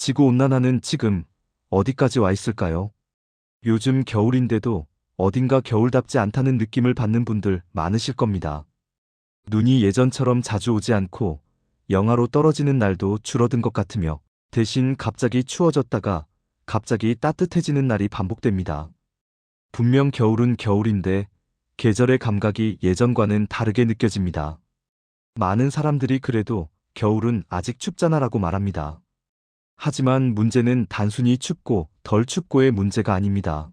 지구온난화는 지금 어디까지 와 있을까요? 요즘 겨울인데도 어딘가 겨울답지 않다는 느낌을 받는 분들 많으실 겁니다. 눈이 예전처럼 자주 오지 않고 영하로 떨어지는 날도 줄어든 것 같으며 대신 갑자기 추워졌다가 갑자기 따뜻해지는 날이 반복됩니다. 분명 겨울은 겨울인데 계절의 감각이 예전과는 다르게 느껴집니다. 많은 사람들이 그래도 겨울은 아직 춥잖아라고 말합니다. 하지만 문제는 단순히 춥고 덜 춥고의 문제가 아닙니다.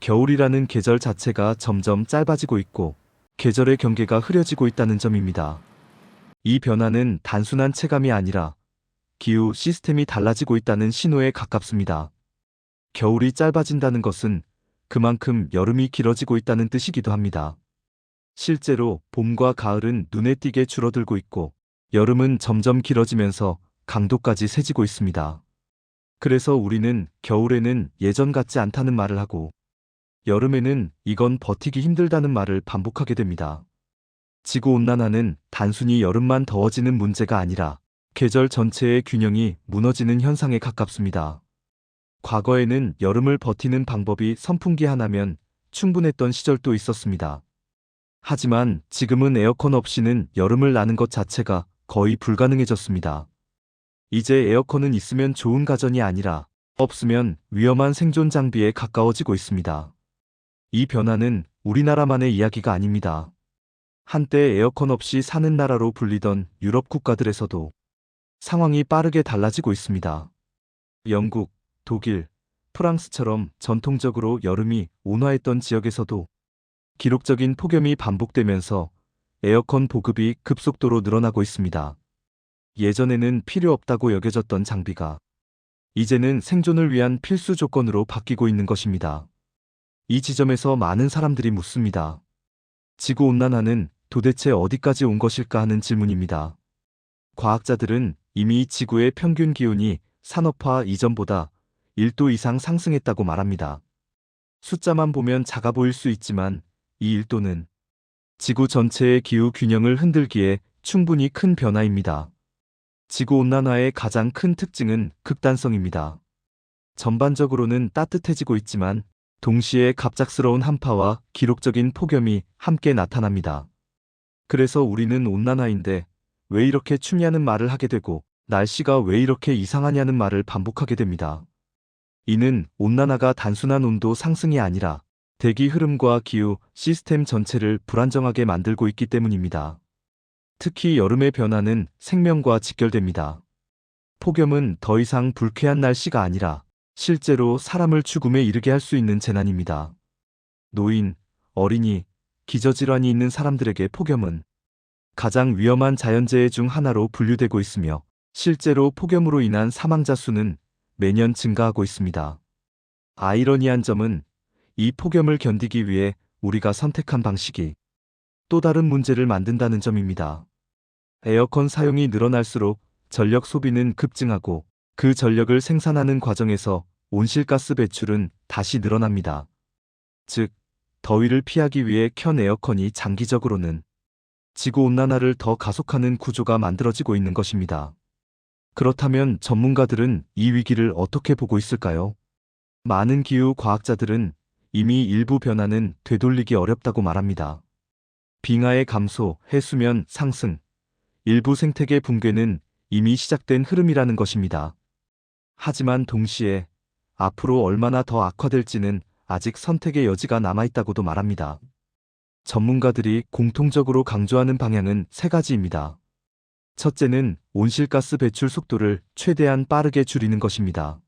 겨울이라는 계절 자체가 점점 짧아지고 있고 계절의 경계가 흐려지고 있다는 점입니다. 이 변화는 단순한 체감이 아니라 기후 시스템이 달라지고 있다는 신호에 가깝습니다. 겨울이 짧아진다는 것은 그만큼 여름이 길어지고 있다는 뜻이기도 합니다. 실제로 봄과 가을은 눈에 띄게 줄어들고 있고 여름은 점점 길어지면서 강도까지 세지고 있습니다. 그래서 우리는 겨울에는 예전 같지 않다는 말을 하고 여름에는 이건 버티기 힘들다는 말을 반복하게 됩니다. 지구온난화는 단순히 여름만 더워지는 문제가 아니라 계절 전체의 균형이 무너지는 현상에 가깝습니다. 과거에는 여름을 버티는 방법이 선풍기 하나면 충분했던 시절도 있었습니다. 하지만 지금은 에어컨 없이는 여름을 나는 것 자체가 거의 불가능해졌습니다. 이제 에어컨은 있으면 좋은 가전이 아니라 없으면 위험한 생존 장비에 가까워지고 있습니다. 이 변화는 우리나라만의 이야기가 아닙니다. 한때 에어컨 없이 사는 나라로 불리던 유럽 국가들에서도 상황이 빠르게 달라지고 있습니다. 영국, 독일, 프랑스처럼 전통적으로 여름이 온화했던 지역에서도 기록적인 폭염이 반복되면서 에어컨 보급이 급속도로 늘어나고 있습니다. 예전에는 필요 없다고 여겨졌던 장비가 이제는 생존을 위한 필수 조건으로 바뀌고 있는 것입니다. 이 지점에서 많은 사람들이 묻습니다. 지구온난화는 도대체 어디까지 온 것일까 하는 질문입니다. 과학자들은 이미 지구의 평균 기온이 산업화 이전보다 1도 이상 상승했다고 말합니다. 숫자만 보면 작아 보일 수 있지만 이 1도는 지구 전체의 기후 균형을 흔들기에 충분히 큰 변화입니다. 지구온난화의 가장 큰 특징은 극단성입니다. 전반적으로는 따뜻해지고 있지만 동시에 갑작스러운 한파와 기록적인 폭염이 함께 나타납니다. 그래서 우리는 온난화인데 왜 이렇게 춥냐는 말을 하게 되고 날씨가 왜 이렇게 이상하냐는 말을 반복하게 됩니다. 이는 온난화가 단순한 온도 상승이 아니라 대기 흐름과 기후 시스템 전체를 불안정하게 만들고 있기 때문입니다. 특히 여름의 변화는 생명과 직결됩니다. 폭염은 더 이상 불쾌한 날씨가 아니라 실제로 사람을 죽음에 이르게 할 수 있는 재난입니다. 노인, 어린이, 기저질환이 있는 사람들에게 폭염은 가장 위험한 자연재해 중 하나로 분류되고 있으며 실제로 폭염으로 인한 사망자 수는 매년 증가하고 있습니다. 아이러니한 점은 이 폭염을 견디기 위해 우리가 선택한 방식이 또 다른 문제를 만든다는 점입니다. 에어컨 사용이 늘어날수록 전력 소비는 급증하고 그 전력을 생산하는 과정에서 온실가스 배출은 다시 늘어납니다. 즉, 더위를 피하기 위해 켠 에어컨이 장기적으로는 지구온난화를 더 가속하는 구조가 만들어지고 있는 것입니다. 그렇다면 전문가들은 이 위기를 어떻게 보고 있을까요? 많은 기후 과학자들은 이미 일부 변화는 되돌리기 어렵다고 말합니다. 빙하의 감소, 해수면 상승, 일부 생태계 붕괴는 이미 시작된 흐름이라는 것입니다. 하지만 동시에 앞으로 얼마나 더 악화될지는 아직 선택의 여지가 남아있다고도 말합니다. 전문가들이 공통적으로 강조하는 방향은 세 가지입니다. 첫째는 온실가스 배출 속도를 최대한 빠르게 줄이는 것입니다.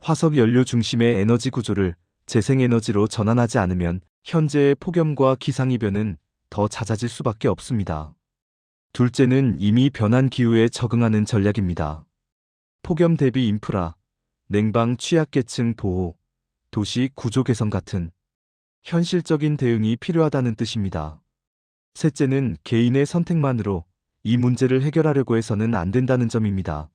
화석 연료 중심의 에너지 구조를 재생에너지로 전환하지 않으면 현재의 폭염과 기상이변은 더 잦아질 수밖에 없습니다. 둘째는 이미 변한 기후에 적응하는 전략입니다. 폭염 대비 인프라, 냉방 취약계층 보호, 도시 구조 개선 같은 현실적인 대응이 필요하다는 뜻입니다. 셋째는 개인의 선택만으로 이 문제를 해결하려고 해서는 안 된다는 점입니다.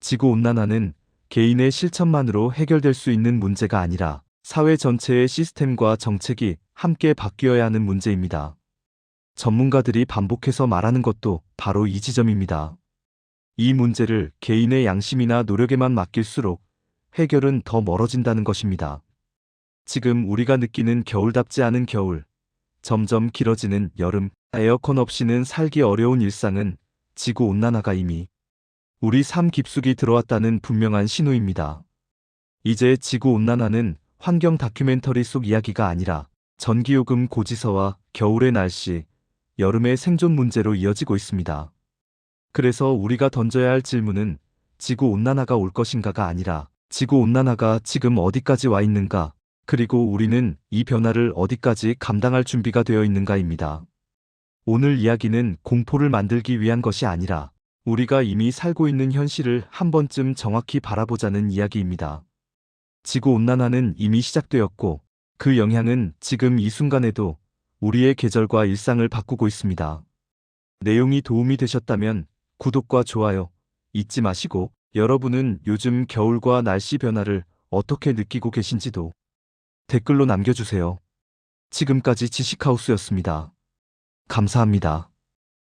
지구온난화는 개인의 실천만으로 해결될 수 있는 문제가 아니라 사회 전체의 시스템과 정책이 함께 바뀌어야 하는 문제입니다. 전문가들이 반복해서 말하는 것도 바로 이 지점입니다. 이 문제를 개인의 양심이나 노력에만 맡길수록 해결은 더 멀어진다는 것입니다. 지금 우리가 느끼는 겨울답지 않은 겨울, 점점 길어지는 여름, 에어컨 없이는 살기 어려운 일상은 지구 온난화가 이미 우리 삶 깊숙이 들어왔다는 분명한 신호입니다. 이제 지구 온난화는 환경 다큐멘터리 속 이야기가 아니라 전기요금 고지서와 겨울의 날씨, 여름의 생존 문제로 이어지고 있습니다. 그래서 우리가 던져야 할 질문은 지구 온난화가 올 것인가가 아니라 지구 온난화가 지금 어디까지 와 있는가, 그리고 우리는 이 변화를 어디까지 감당할 준비가 되어 있는가입니다. 오늘 이야기는 공포를 만들기 위한 것이 아니라 우리가 이미 살고 있는 현실을 한 번쯤 정확히 바라보자는 이야기입니다. 지구 온난화는 이미 시작되었고 그 영향은 지금 이 순간에도 우리의 계절과 일상을 바꾸고 있습니다. 내용이 도움이 되셨다면 구독과 좋아요 잊지 마시고 여러분은 요즘 겨울과 날씨 변화를 어떻게 느끼고 계신지도 댓글로 남겨주세요. 지금까지 지식하우스였습니다. 감사합니다.